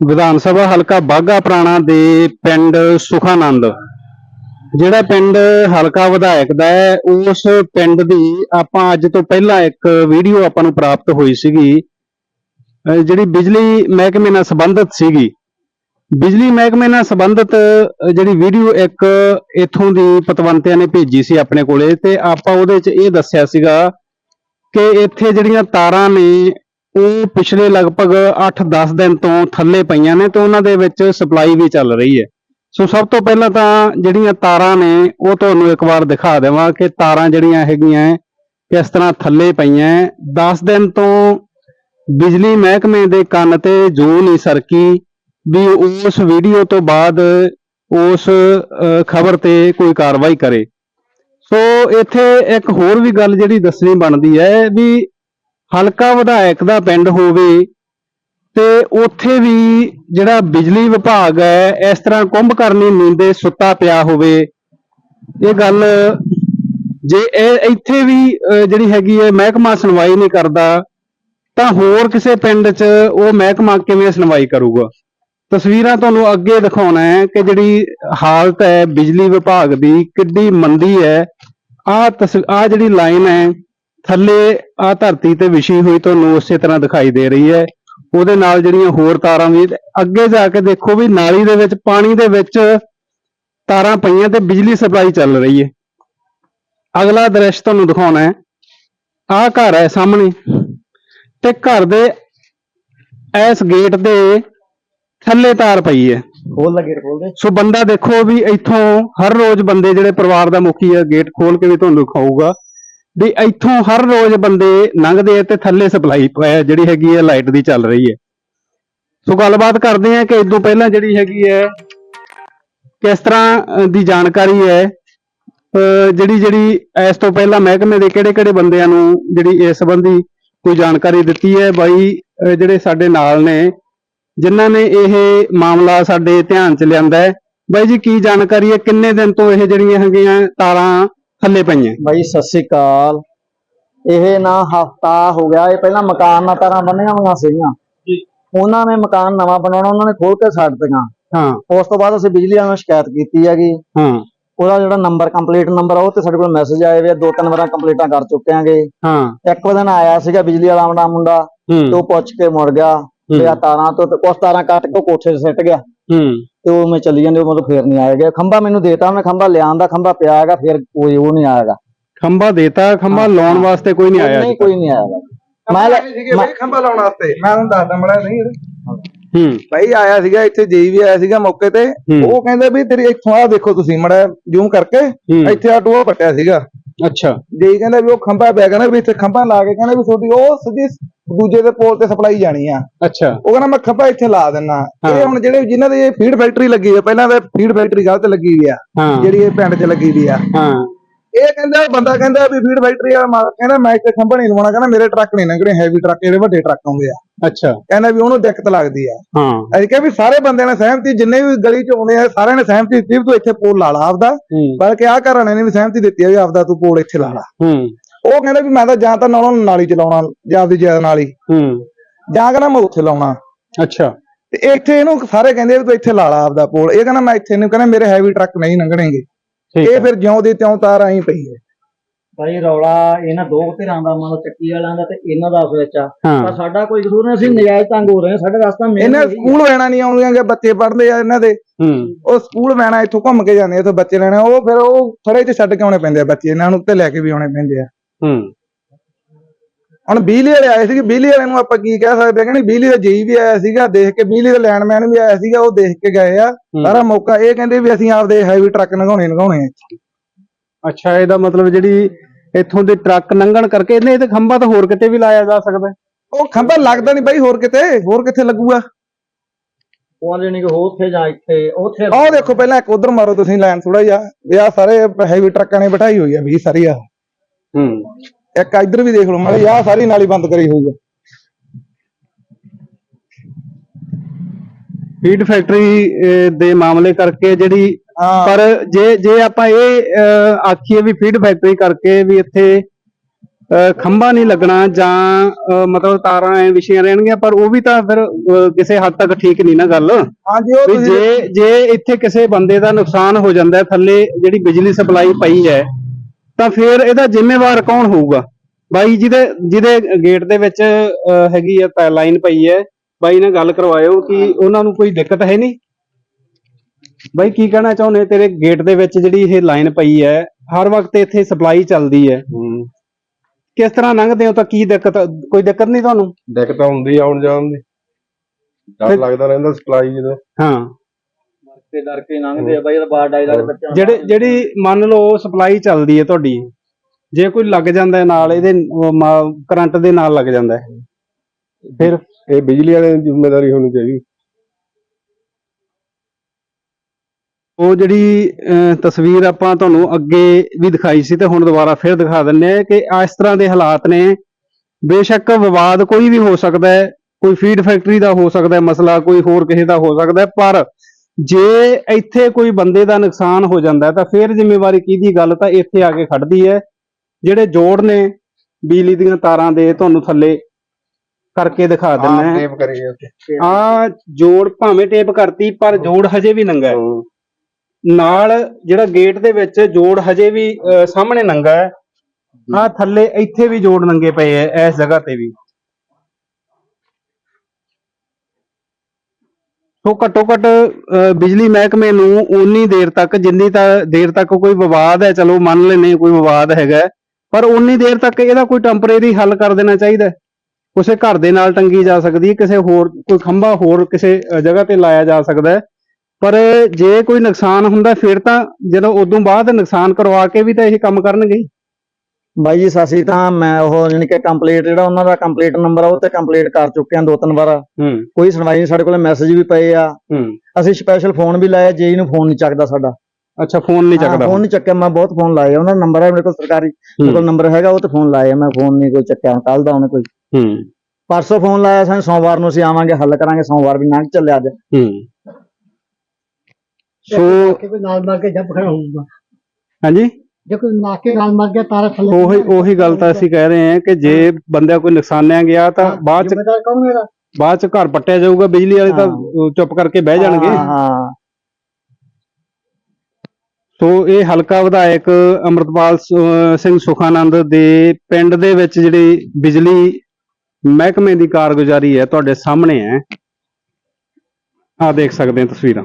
ਵਿਧਾਨ ਸਭਾ ਹਲਕਾ ਬਾਘਾ ਪੁਰਾਣਾ ਦੇ ਪਿੰਡ ਸੁਖਾਨੰਦ। ਜਿਹੜਾ ਪਿੰਡ ਹਲਕਾ ਵਿਧਾਇਕ ਦਾ ਹੈ, ਉਸ ਪਿੰਡ ਦੀ ਆਪਾਂ ਅੱਜ ਤੋਂ ਪਹਿਲਾਂ ਇੱਕ ਵੀਡੀਓ ਆਪਾਂ ਨੂੰ ਪ੍ਰਾਪਤ ਹੋਈ ਸੀਗੀ। ਜਿਹੜੀ ਬਿਜਲੀ ਮਹਿਕਮੇ ਨਾਲ ਸੰਬੰਧਿਤ ਸੀਗੀ। ਬਿਜਲੀ ਮਹਿਕਮੇ ਨਾਲ ਸੰਬੰਧਿਤ ਜਿਹੜੀ ਵੀਡੀਓ ਇੱਕ ਇਥੋਂ ਦੀ ਪਤਵੰਤਿਆਂ ਨੇ ਭੇਜੀ ਸੀ ਆਪਣੇ ਕੋਲੇ, ਤੇ ਆਪਾਂ ਉਹਦੇ 'ਚ ਇਹ ਦੱਸਿਆ ਸੀਗਾ ਕਿ ਇੱਥੇ ਜਿਹੜੀਆਂ ਤਾਰਾਂ ਨੇ ਉਹ ਪਿਛਲੇ ਲਗਭਗ 8-10 ਦਿਨ ਤੋਂ ਥੱਲੇ ਪਈਆਂ ਨੇ ਤੇ ਉਹਨਾਂ ਦੇ ਵਿੱਚ ਸਪਲਾਈ ਵੀ ਚੱਲ ਰਹੀ ਹੈ ਸੋ ਸਭ ਤੋਂ ਪਹਿਲਾਂ ਤਾਂ ਜਿਹੜੀਆਂ ਤਾਰਾਂ ਨੇ, ਉਹ ਤੁਹਾਨੂੰ ਇੱਕ ਵਾਰ ਦਿਖਾ ਦੇਵਾਂ ਕਿ ਤਾਰਾਂ ਜਿਹੜੀਆਂ ਹੈਗੀਆਂ ਕਿਸ ਤਰ੍ਹਾਂ ਥੱਲੇ ਪਈਆਂ ਹੈ। 10 ਦਿਨ ਤੋਂ ਬਿਜਲੀ ਮਹਿਕਮੇ ਦੇ ਕੰਨ ਤੇ ਜ਼ੋ ਨਹੀਂ ਸਰਕੀ ਵੀ ਉਸ ਵੀਡੀਓ ਤੋਂ ਬਾਅਦ ਉਸ ਖਬਰ ਤੇ ਕੋਈ ਕਾਰਵਾਈ ਕਰੇ ਸੋ ਇੱਥੇ ਇੱਕ ਹੋਰ ਵੀ ਗੱਲ ਜਿਹੜੀ ਦੱਸਣੀ ਬਣਦੀ ਹੈ ਵੀ ਹਲਕਾ ਵਿਧਾਇਕ ਦਾ ਪਿੰਡ ਹੋਵੇ ਤੇ ਉੱਥੇ ਵੀ ਜਿਹੜਾ ਬਿਜਲੀ ਵਿਭਾਗ ਹੈ, ਇਸ ਤਰ੍ਹਾਂ ਕੁੰਭ ਕਰਨੀ ਨੀਂਦੇ ਸੁੱਤਾ ਪਿਆ ਹੋਵੇ। ਇਹ ਗੱਲ ਜੇ ਇਹ ਇੱਥੇ ਵੀ ਜਿਹੜੀ ਹੈਗੀ ਹੈ, ਮਹਿਕਮਾ ਸੁਣਵਾਈ ਨਹੀਂ ਕਰਦਾ, ਤਾਂ ਹੋਰ ਕਿਸੇ ਪਿੰਡ 'ਚ ਉਹ ਮਹਿਕਮਾ ਕਿਵੇਂ ਸੁਣਵਾਈ ਕਰੂਗਾ? ਤਸਵੀਰਾਂ ਤੁਹਾਨੂੰ ਅੱਗੇ ਦਿਖਾਉਣਾ ਹੈ ਕਿ ਜਿਹੜੀ ਹਾਲਤ ਹੈ ਬਿਜਲੀ ਵਿਭਾਗ ਦੀ, ਕਿੱਡੀ ਮੰਦੀ ਹੈ। ਆ ਆ ਜਿਹੜੀ ਲਾਈਨ ਹੈ ਥੱਲੇ ਆ ਧਰਤੀ ਤੇ ਵਿਛੀ ਹੋਈ ਤੁਹਾਨੂੰ ਉਸੇ ਤਰ੍ਹਾਂ ਦਿਖਾਈ ਦੇ ਰਹੀ ਹੈ। ਉਹਦੇ ਨਾਲ ਜਿਹੜੀਆਂ ਹੋਰ ਤਾਰਾਂ ਵੀ ਅੱਗੇ ਜਾ ਕੇ ਦੇਖੋ ਵੀ ਨਾਲੀ ਦੇ ਵਿੱਚ ਪਾਣੀ ਦੇ ਵਿੱਚ ਤਾਰਾਂ ਪਈਆਂ ਤੇ ਬਿਜਲੀ ਸਪਲਾਈ ਚੱਲ ਰਹੀ ਹੈ। ਅਗਲਾ ਦ੍ਰਿਸ਼ ਤੁਹਾਨੂੰ ਦਿਖਾਉਣਾ ਹੈ। ਆਹ ਘਰ ਹੈ ਸਾਹਮਣੇ ਤੇ ਘਰ ਦੇ ਇਸ ਗੇਟ ਦੇ ਥੱਲੇ ਤਾਰ ਪਈ ਹੈ। ਖੋਲ ਲਾ ਗੇਟ ਖੋਲ ਦੇ। ਸੋ ਬੰਦਾ ਦੇਖੋ ਵੀ ਇੱਥੋਂ ਹਰ ਰੋਜ਼ ਬੰਦੇ ਜਿਹੜੇ ਪਰਿਵਾਰ ਦਾ ਮੁਖੀ ਹੈ ਗੇਟ ਖੋਲ ਕੇ ਵੀ ਤੁਹਾਨੂੰ ਦਿਖਾਊਗਾ। ਵੀ ਇੱਥੋਂ ਹਰ ਰੋਜ਼ ਬੰਦੇ ਲੰਘਦੇ ਆ ਤੇ ਥੱਲੇ ਸਪਲਾਈ ਜਿਹੜੀ ਹੈਗੀ ਹੈ ਲਾਈਟ ਦੀ ਚੱਲ ਰਹੀ ਹੈ ਸੋ ਗੱਲਬਾਤ ਕਰਦੇ ਆ ਕਿ ਇਦੋਂ ਪਹਿਲਾਂ ਜਿਹੜੀ ਹੈਗੀ ਹੈ ਕਿਸ ਤਰ੍ਹਾਂ ਦੀ ਜਾਣਕਾਰੀ ਹੈ? ਜਿਹੜੀ ਜਿਹੜੀ ਇਸ ਤੋਂ ਪਹਿਲਾਂ ਮਹਿਕਮੇ ਦੇ ਕਿਹੜੇ ਕਿਹੜੇ ਬੰਦਿਆਂ ਨੂੰ ਜਿਹੜੀ ਇਸ ਸੰਬੰਧੀ ਕੋਈ ਜਾਣਕਾਰੀ ਦਿੱਤੀ ਹੈ? ਬਾਈ ਜਿਹੜੇ ਸਾਡੇ ਨਾਲ ਨੇ, ਜਿਨ੍ਹਾਂ ਨੇ ਇਹ ਮਾਮਲਾ ਸਾਡੇ ਧਿਆਨ ਚ ਲਿਆਂਦਾ ਹੈ। ਬਾਈ ਜੀ, ਕੀ ਜਾਣਕਾਰੀ ਹੈ? ਕਿੰਨੇ ਦਿਨ ਤੋਂ ਇਹ ਜਿਹੜੀਆਂ ਹੈਗੀਆਂ ਤਾਰਾਂ ਥੱਲੇ ਪਈਆਂ। ਬਾਈ ਸਤਿ ਸ੍ਰੀ ਅਕਾਲ। ਇਹ ਨਾ ਹਫਤਾ ਹੋ ਗਿਆ ਇਹ ਪਹਿਲਾਂ ਮਕਾਨ ਨਾਲ ਤਾਰਾਂ ਬੰਨੀਆਂ ਹੋਈਆਂ ਸੀਗੀਆਂ। ਜੀ। ਉਹਨਾਂ ਨੇ ਮਕਾਨ ਨਵਾਂ ਬਣਾਉਣਾ ਉਹਨਾਂ ਨੇ ਖੋਲ ਕੇ ਛੱਡ ਦਿੱਤੀਆਂ। ਹਾਂ। ਉਸ ਤੋਂ ਬਾਅਦ ਅਸੀਂ ਬਿਜਲੀ ਵਾਲਿਆਂ ਨੂੰ ਸ਼ਿਕਾਇਤ ਕੀਤੀ ਹੈਗੀ। ਹਾਂ। ਉਹਦਾ ਜਿਹੜਾ ਨੰਬਰ ਕੰਪਲੀਟ ਨੰਬਰ ਉਹ ਤੇ ਸਾਡੇ ਕੋਲ ਮੈਸੇਜ ਆਏ ਵੇ ਦੋ ਤਿੰਨ ਵਾਰਾਂ ਕੰਪਲੀਟਾਂ ਕਰ ਚੁੱਕੇ ਆਂਗੇ ਹਾਂ। ਇੱਕ ਦਿਨ ਆਇਆ ਸੀਗਾ ਬਿਜਲੀ ਵਾਲਾ ਮੁੰਡਾ ਮੁੰਡਾ ਤੇ ਉਹ ਪੁੱਛ ਕੇ ਮੁੜ ਗਿਆ ਤੇ ਆ ਤਾਰਾਂ ਤੋਂ ਤੇ ਕੁਛ ਤਾਰਾਂ ਕੱਟ ਕੇ ਕੋਠੇ 'ਤੇ ਸਿੱਟ ਗਿਆ। ਹੂੰ। ਤੇ ਉਹ ਮੈਂ ਚੱਲੀ ਜਾਂਦੇ ਉਹ ਮਤਲਬ ਫੇਰ ਨਹੀਂ ਆਏਗਾ ਖੰਭਾ ਮੈਨੂੰ ਦੇਤਾ ਉਹਨੇ ਖੰਭਾ ਲਿਆਂਦਾ ਖੰਭਾ ਪਿਆ ਹੈਗਾ ਫੇਰ ਕੋਈ ਉਹ ਨਹੀਂ ਆਏਗਾ ਖੰਭਾ ਦੇਤਾ ਖੰਭਾ ਲਾਉਣ। ਵਾਸਤੇ ਕੋਈ ਨਹੀਂ ਆਇਆ ਨਹੀਂ ਕੋਈ ਨਹੀਂ ਆਏਗਾ ਮੈਂ ਲੈ- ਸੀਗੇ ਮੈਂ- ਬਈ ਖੰਭਾ ਲਾਉਣ ਵਾਸਤੇ। ਮੈਂ ਤੁਹਾਨੂੰ ਦੱਸਦਾ ਮੜਾ ਨਹੀਂ ਹੂੰ। ਭਾਈ ਆਇਆ ਸੀਗਾ ਇੱਥੇ ਜੇਈ ਵੀ ਆਇਆ ਸੀਗਾ ਮੌਕੇ ਤੇ। ਹੂੰ। ਉਹ ਕਹਿੰਦੇ ਵੀ ਤੇਰੀ ਇੱਥੋਂ ਆ ਦੇਖੋ ਤੁਸੀਂ ਮੜਾ ਜ਼ੂਮ ਕਰਕੇ ਹੂੰ। ਇੱਥੇ ਆ ਟੂਆ ਪੱਟਿਆ ਸੀਗਾ। ਅੱਛਾ। ਜੇਈ ਕਹਿੰਦਾ ਵੀ ਉਹ ਖੰਭਾ ਪਿਆ ਕਹਿੰਦਾ ਵੀ ਇੱਥੇ ਖੰਭਾ ਲਾ ਕੇ ਕਹਿੰਦਾ ਵੀ ਤੁਹਾਡੀ ਉਹ ਸਿੱਧੀ ਦੂਜੇ ਦੇ ਪੋਲ ਤੇ ਸਪਲਾਈ ਜਾਣੀ ਆ। ਅੱਛਾ। ਉਹ ਕਹਿੰਦਾ ਮੈਂ ਖੰਭਾ ਇੱਥੇ ਲਾ ਦਿੰਨਾ। ਇਹ। ਹੁਣ ਜਿਹੜੇ ਜਿਨ੍ਹਾਂ ਦੇ ਫੀਡ ਫੈਕਟਰੀ ਲੱਗੀ ਹੈ ਪਹਿਲਾਂ ਤਾਂ ਫੀਡ ਫੈਕਟਰੀ ਗਲਤ ਲੱਗੀ ਹੋਈ ਆ ਜਿਹੜੀ ਇਹ ਪਿੰਡ 'ਚ ਲੱਗੀ ਦੀ ਆ। ਹਾਂ। ਇਹ ਕਹਿੰਦਾ ਬੰਦਾ ਕਹਿੰਦਾ ਵੀ ਫੀਡ ਫੈਕਟਰੀ ਆ ਕਹਿੰਦਾ ਮੈਂ ਇੱਥੇ ਖੰਭਾ ਨਹੀਂ ਲਵਾਉਣਾ ਕਹਿੰਦਾ ਮੇਰੇ ਟਰੱਕ ਨਹੀਂ ਲੰਘਣੇ ਹੈਵੀ ਟਰੱਕ ਜਿਹੜੇ ਵੱਡੇ ਟਰੱਕ ਆਉਂਦੇ ਆ। ਅੱਛਾ। ਕਹਿੰਦਾ ਵੀ ਉਹਨੂੰ ਦਿੱਕਤ ਲੱਗਦੀ ਆ। ਹਾਂ। ਅਸੀਂ ਕਿਹਾ ਵੀ ਸਾਰੇ ਬੰਦਿਆਂ ਨੇ ਸਹਿਮਤੀ ਜਿੰਨੇ ਵੀ ਗਲੀ ਚ ਆਉਂਦੇ ਆ ਸਾਰਿਆਂ ਨੇ ਸਹਿਮਤੀ ਦਿੱਤੀ ਵੀ ਤੂੰ ਇੱਥੇ ਪੋਲ ਲਾ ਲਾ ਆਪਦਾ। ਬਲਕਿ ਆਹ ਘਰਾਂ ਨੇ ਵੀ ਸਹਿਮਤੀ ਦਿੱਤੀ ਆ ਵੀ ਆਪਦਾ ਤੂੰ ਪੋਲ ਇੱਥੇ ਲਾ ਲਾ। ਹੂੰ। ਉਹ ਕਹਿੰਦਾ ਵੀ ਮੈਂ ਤਾਂ ਜਾਂ ਤਾਂ ਨਾਲੋਂ ਨਾਲੀ ਚਲਾਉਣਾ ਜਾਂ ਆਪਦੀ ਜਾਇਦ ਨਾਲੀ। ਹੂੰ। ਜਾਂ ਕਹਿੰਦਾ ਮੈਂ ਉੱਥੇ ਲਾਉਣਾ। ਅੱਛਾ। ਤੇ ਇੱਥੇ ਇਹਨੂੰ ਸਾਰੇ ਕਹਿੰਦੇ ਵੀ ਤੂੰ ਇੱਥੇ ਲਾ ਲਾ ਆਪਦਾ ਪੋਲ। ਇਹ ਕਹਿੰਦਾ ਮੈਂ ਇੱਥੇ ਨਹੀਂ ਕਹਿੰਦਾ ਮੇਰੇ ਹੈਵੀ ਟਰੱਕ ਨਹੀਂ ਲੰਘਣਗੇ। ਇਹ ਫਿਰ ਜਿਉਂ ਦੀ ਤਿਉਂ ਤਾਰ ਆਈ ਪਈ ਹੈ। ਭਾਈ ਰੌਲਾ ਇਹਨਾਂ ਦੋ ਧਿਰਾਂ ਦਾ ਮੰਨ ਲਓ ਚੱਕੀ ਵਾਲਿਆਂ ਦਾ ਤੇ ਇਹਨਾਂ ਦਾ ਵਿੱਚ ਆ। ਪਰ ਸਾਡਾ ਕੋਈ ਕਸੂਰ ਨਹੀਂ ਅਸੀਂ ਨਜਾਇਜ਼ ਤੰਗ ਹੋ ਰਹੇ ਹਾਂ ਸਾਡੇ ਰਸਤਾ ਮੇਨ ਇਹਨਾਂ ਸਕੂਲ ਵੈਣਾ ਨਹੀਂ ਆਉਂਦੀਆਂ ਕਿ ਬੱਚੇ ਪੜ੍ਹਦੇ ਆ ਇਹਨਾਂ ਦੇ। ਹੂੰ। ਉਹ ਸਕੂਲ ਵੈਣਾ ਇੱਥੋਂ ਘੁੰਮ ਕੇ ਜਾਂਦੇ ਆ ਇੱਥੋਂ ਬੱਚੇ ਲੈਣੇ ਉਹ ਫਿਰ ਉਹ ਥੜੇ 'ਚ ਛੱਡ ਕੇ ਆਉਣੇ ਪੈਂਦੇ ਆ ਬੱਚੇ ਇਹਨਾਂ ਨੂੰ ਤੇ ਲੈ ਕੇ ਵੀ ਆਉਣੇ ਪੈਂਦੇ ਆ। ਹੂੰ। ਹੁਣ ਬਿਜਲੀ ਵਾਲੇ ਆਏ ਸੀਗੇ ਬਿਜਲੀ ਵਾਲਿਆਂ ਨੂੰ ਆਪਾਂ ਕੀ ਕਹਿ ਸਕਦੇ ਹਾਂ ਕਿ ਬਿਜਲੀ ਦਾ ਜਈ ਵੀ ਆਇਆ ਸੀਗਾ ਦੇਖ ਕੇ ਬਿਜਲੀ ਦਾ ਲੈਂਡਮੈਨ ਵੀ ਆਇਆ ਸੀਗਾ ਉਹ ਦੇਖ ਕੇ ਗਏ ਆ। ਸਾਰਾ ਮੌਕਾ ਇਹ ਕਹਿੰਦੇ ਵੀ ਅਸੀਂ ਆਪਦੇ ਹੈਵੀ ਟਰੱਕ ਲੰਘਾਉਣੇ ਲੰਘਾਉਣੇ ਆ। ਅੱਛਾ ਇਹਦਾ ਮਤਲਬ ਜਿਹੜੀ ਇੱਥੋਂ ਦੇ ਟਰੱਕ ਲੰਘਣ ਕਰਕੇ ਇਹਨੇ ਤੇ ਖੰਭਾ ਤਾਂ ਹੋਰ ਕਿਤੇ ਵੀ ਲਾਇਆ ਜਾ ਸਕਦਾ। ਉਹ ਖੰਭਾ ਲੱਗਦਾ ਨਹੀਂ ਬਾਈ ਹੋਰ ਕਿਤੇ ਹੋਰ ਕਿੱਥੇ ਲੱਗੂਗਾ? ਉਹ ਨਹੀਂ ਕਿ ਉੱਥੇ ਜਾਂ ਇੱਥੇ ਉੱਥੇ ਆਹ ਦੇਖੋ ਪਹਿਲਾਂ ਇੱਕ ਉਧਰ ਮਾਰੋ ਤੁਸੀਂ ਲਾਈਨ ਥੋੜਾ ਜਿਹਾ ਇਹ ਆਹ ਸਾਰੇ ਹੈਵੀ ਟਰੱਕਾਂ ਨੇ ਬਿਠਾਈ ਹੋਈ ਆ ਵੀ ਸਾਰੀ ਆ। ਹੂੰ। ਇੱਕ ਇੱਧਰ ਵੀ ਦੇਖ ਲਓ ਮਾੜੀ ਆਹ ਸਾਰੀ ਨਾਲੀ ਬੰਦ ਕਰੀ ਹੋਈ ਆ। ਫੀਡ ਫੈਕਟਰੀ ਦੇ ਮਾਮਲੇ ਕਰਕੇ ਜਿਹੜੀ ਪਰ ਜੇ ਜੇ ਆਪਾਂ ਇਹ ਆਖੀਏ ਵੀ ਫੀਡ ਫੈਕਟਰੀ ਕਰਕੇ ਵੀ ਇੱਥੇ ਖੰਭਾ ਨਹੀਂ ਲੱਗਣਾ ਜਾਂ ਮਤਲਬ ਤਾਰਾਂ ਐ ਵਿਛੀਆਂ ਰਹਿਣਗੀਆਂ ਪਰ ਉਹ ਵੀ ਤਾਂ ਫਿਰ ਕਿਸੇ ਹੱਦ ਤੱਕ ਠੀਕ ਨਹੀਂ ਨਾ ਗੱਲ। ਹਾਂਜੀ ਉਹ ਜੇ ਜੇ ਇੱਥੇ ਕਿਸੇ ਬੰਦੇ ਦਾ ਨੁਕਸਾਨ ਹੋ ਜਾਂਦਾ ਥੱਲੇ ਜਿਹੜੀ ਬਿਜਲੀ ਸਪਲਾਈ ਪਈ ਹੈ ਤਾਂ ਫਿਰ ਇਹਦਾ ਜ਼ਿੰਮੇਵਾਰ ਕੌਣ ਹੋਊਗਾ? ਬਾਈ ਜਿਹਦੇ ਜਿਹਦੇ ਗੇਟ ਦੇ ਵਿੱਚ ਹੈਗੀ ਹੈ ਲਾਈਨ ਪਈ ਹੈ ਬਾਈ ਨਾਲ ਗੱਲ ਕਰਵਾਇਓ ਕਿ ਉਹਨਾਂ ਨੂੰ ਕੋਈ ਦਿੱਕਤ ਹੈ ਨਹੀਂ? ਬਾਈ ਕੀ ਕਹਿਣਾ ਚਾਹੁੰਦੇ? ਤੇਰੇ ਗੇਟ ਦੇ ਵਿੱਚ ਜਿਹੜੀ ਇਹ ਲਾਈਨ ਪਈ ਹੈ ਹਰ ਵਕਤ ਇੱਥੇ ਸਪਲਾਈ ਚੱਲਦੀ ਹੈ। ਕਿਸ ਤਰ੍ਹਾਂ ਲੰਘਦੇ ਹੋ ਤਾਂ ਕੀ ਦਿੱਕਤ ਕੋਈ ਦਿੱਕਤ ਨਹੀਂ ਤੁਹਾਨੂੰ? ਦਿੱਕਤ ਹੁੰਦੀ ਆ ਆਉਣ ਜਾਣ ਦੀ। ਡਰ ਲੱਗਦਾ ਰਹਿੰਦਾ ਸਪਲਾਈ ਜਦੋਂ। ਹਾਂ। ਤੇ ਡਰ ਕੇ ਲੰਘਦੇ ਆ ਬਾਈ ਇਹਦਾ ਬਾਰ ਡਾਈ ਵਾਲੇ ਬੱਚਿਆਂ ਜਿਹੜੇ ਜਿਹੜੀ ਮੰਨ ਲਓ ਸਪਲਾਈ ਚੱਲਦੀ ਹੈ ਤੁਹਾਡੀ ਜੇ ਕੋਈ ਲੱਗ ਜਾਂਦਾ ਨਾਲ ਇਹਦੇ ਕਰੰਟ ਦੇ ਨਾਲ ਲੱਗ ਜਾਂਦਾ ਹੈ। ਫਿਰ? ਇਹ ਬਿਜਲੀ ਵਾਲਿਆਂ ਦੀ ਜ਼ਿੰਮੇਵਾਰੀ ਹੋਣੀ ਚਾਹੀਦੀ। ਉਹ ਜਿਹੜੀ ਤਸਵੀਰ ਆਪਾਂ ਤੁਹਾਨੂੰ ਅੱਗੇ ਵੀ ਦਿਖਾਈ ਸੀ ਤੇ ਹੁਣ ਦੁਬਾਰਾ ਫਿਰ ਦਿਖਾ ਦਿੰਨੇ ਆ ਕਿ ਇਸ ਤਰ੍ਹਾਂ ਦੇ ਹਾਲਾਤ ਨੇ। ਬੇਸ਼ੱਕ ਵਿਵਾਦ ਕੋਈ ਵੀ ਹੋ ਸਕਦਾ ਹੈ ਕੋਈ ਫੀਡ ਫੈਕਟਰੀ ਦਾ ਹੋ ਸਕਦਾ ਹੈ ਮਸਲਾ ਕੋਈ ਹੋਰ ਕਿਸੇ ਦਾ ਹੋ ਸਕਦਾ ਹੈ ਪਰ ਜੇ ਇੱਥੇ ਕੋਈ ਬੰਦੇ ਦਾ ਨੁਕਸਾਨ ਹੋ ਜਾਂਦਾ ਤਾਂ ਫਿਰ ਜ਼ਿੰਮੇਵਾਰੀ ਕਿਹਦੀ? ਗੱਲ ਤਾਂ ਇੱਥੇ ਆ ਕੇ ਖੜਦੀ ਹੈ। ਜਿਹੜੇ ਜੋੜ ਨੇ ਬਿਜਲੀ ਦੀਆਂ ਤਾਰਾਂ ਦੇ ਤੁਹਾਨੂੰ ਥੱਲੇ ਕਰਕੇ ਦਿਖਾ ਦਿੰਨਾ ਹੈ। ਟੇਪ ਕਰੀਏ ਉੱਥੇ ਆ ਜੋੜ ਭਾਵੇਂ ਟੇਪ ਕਰਤੀ ਪਰ ਜੋੜ ਹਜੇ ਵੀ ਨੰਗਾ ਹੈ। ਨਾਲ ਜਿਹੜਾ ਗੇਟ ਦੇ ਵਿੱਚ ਜੋੜ ਹਜੇ ਵੀ ਸਾਹਮਣੇ ਨੰਗਾ ਹੈ। ਆ ਥੱਲੇ ਇੱਥੇ ਵੀ ਜੋੜ ਨੰਗੇ ਪਏ ਐ ਇਸ ਜਗ੍ਹਾ ਤੇ ਵੀ। ਸੋ ਘੱਟੋ ਘੱਟ ਬਿਜਲੀ ਮਹਿਕਮੇ ਨੂੰ ਉਨੀ ਦੇਰ ਤੱਕ, ਜਿੰਨੀ ਤਾਂ ਦੇਰ ਤੱਕ ਕੋਈ ਵਿਵਾਦ ਹੈ, ਚਲੋ ਮੰਨ ਲੈਨੇ ਕੋਈ ਵਿਵਾਦ ਹੈਗਾ ਪਰ ਉਨੀ ਦੇਰ ਤੱਕ ਇਹਦਾ ਕੋਈ ਟੈਂਪਰੇਰੀ ਹੱਲ ਕਰ ਦੇਣਾ ਚਾਹੀਦਾ ਕਿਸੇ ਘਰ ਦੇ ਨਾਲ ਟੰਗੀ ਜਾ ਸਕਦੀ ਹੈ, ਕਿਸੇ ਹੋਰ, ਕੋਈ ਖੰਭਾ ਹੋਰ ਕਿਸੇ ਜਗ੍ਹਾ ਤੇ ਲਾਇਆ ਜਾ ਸਕਦਾ ਹੈ। ਪਰ ਜੇ ਕੋਈ ਨੁਕਸਾਨ ਹੁੰਦਾ ਫਿਰ ਤਾਂ ਜਦੋਂ ਉਦੋਂ ਬਾਅਦ ਨੁਕਸਾਨ ਕਰਵਾ ਕੇ ਵੀ ਤਾਂ ਇਹ ਕੰਮ ਕਰਨਗੇ ਬਾਈ ਜੀ ਸਾਸੀ ਤਾਂ ਮੈਂ ਉਹ ਜਾਣੀ ਕਿ ਕੰਪਲੀਟ ਜਿਹੜਾ ਉਹਨਾਂ ਦਾ ਕੰਪਲੀਟ ਨੰਬਰ ਆ ਉਹ ਤੇ ਕੰਪਲੀਟ ਕਰ ਚੁੱਕੇ ਆ ਦੋ ਤਿੰਨ ਵਾਰ। ਹੂੰ। ਕੋਈ ਸੁਣਵਾਈ ਨਹੀਂ ਸਾਡੇ ਕੋਲ ਮੈਸੇਜ ਵੀ ਪਏ ਆ। ਹੂੰ। ਅਸੀਂ ਸਪੈਸ਼ਲ ਫੋਨ ਵੀ ਲਾਇਆ ਜੇਈ ਨੂੰ ਫੋਨ ਨਹੀਂ ਚੱਕਦਾ ਸਾਡਾ। ਅੱਛਾ ਫੋਨ ਨਹੀਂ ਚੱਕਦਾ ਫੋਨ ਨਹੀਂ ਚੱਕਿਆ ਮੈਂ ਬਹੁਤ ਫੋਨ ਲਾਏ ਉਹਨਾਂ ਦਾ ਨੰਬਰ ਹੈ ਮੇਰੇ ਕੋਲ ਸਰਕਾਰੀ ਮੇਰੇ ਕੋਲ ਨੰਬਰ ਹੈਗਾ ਉਹ ਤੇ ਫੋਨ ਲਾਇਆ ਮੈਂ। ਫੋਨ ਨਹੀਂ ਕੋਈ ਚੱਕਿਆ ਕੱਲ ਦਾ ਉਹਨੇ ਕੋਈ। ਹੂੰ। ਪਰਸੋਂ ਫੋਨ ਲਾਇਆ ਸਾਨੂੰ ਸੋਮਵਾਰ ਨੂੰ ਅਸੀਂ ਆਵਾਂਗੇ ਹੱਲ ਕਰਾਂਗੇ। ਸੋਮਵਾਰ ਵੀ ਲੰਘ ਚੱਲਿਆ ਅੱਜ। ਹੂੰ। ਸੋ ਕਿ ਕੋਈ ਨਾਲ ਮਾਰ ਕੇ ਜੱਬ ਖੜਾ ਹੋਊਗਾ। ਹਾਂਜੀ? ਜੇ ਕੋਈ ਨਾਕੇ ਨਾਲ ਮਾਰ ਗਿਆ ਤਾਰਾ ਥੱਲੇ ਉਹੀ ਉਹੀ ਗੱਲ ਤਾਂ ਅਸੀਂ ਕਹਿ ਰਹੇ ਹਾਂ ਕਿ ਜੇ ਬੰਦਾ ਕੋਈ ਨੁਕਸਾਨਿਆ ਗਿਆ ਤਾਂ ਬਾਅਦ ਚ ਜ਼ਿੰਮੇਦਾਰ ਕੌਣ ਹੈਗਾ ਬਾਅਦ ਚ ਘਰ ਪੱਟਿਆ ਜਾਊਗਾ ਬਿਜਲੀ ਵਾਲੇ ਤਾਂ। ਅਹ, ਚੁੱਪ ਕਰਕੇ ਬਹਿ ਜਾਣਗੇ। ਹਾਂ ਹਾਂ। ਸੋ ਇਹ ਹਲਕਾ ਵਿਧਾਇਕ ਅਮਰਤਪਾਲ ਸ- ਅਹ ਸਿੰਘ ਸੁਖਾਨੰਦ ਦੇ ਪਿੰਡ ਦੇ ਵਿੱਚ ਜਿਹੜੀ ਬਿਜਲੀ ਮਹਿਕਮੇ ਦੀ ਕਾਰਗੁਜ਼ਾਰੀ ਹੈ ਤੁਹਾਡੇ ਸਾਹਮਣੇ ਹੈ। ਆ ਦੇਖ ਸਕਦੇ ਹੋ ਤਸਵੀਰਾਂ।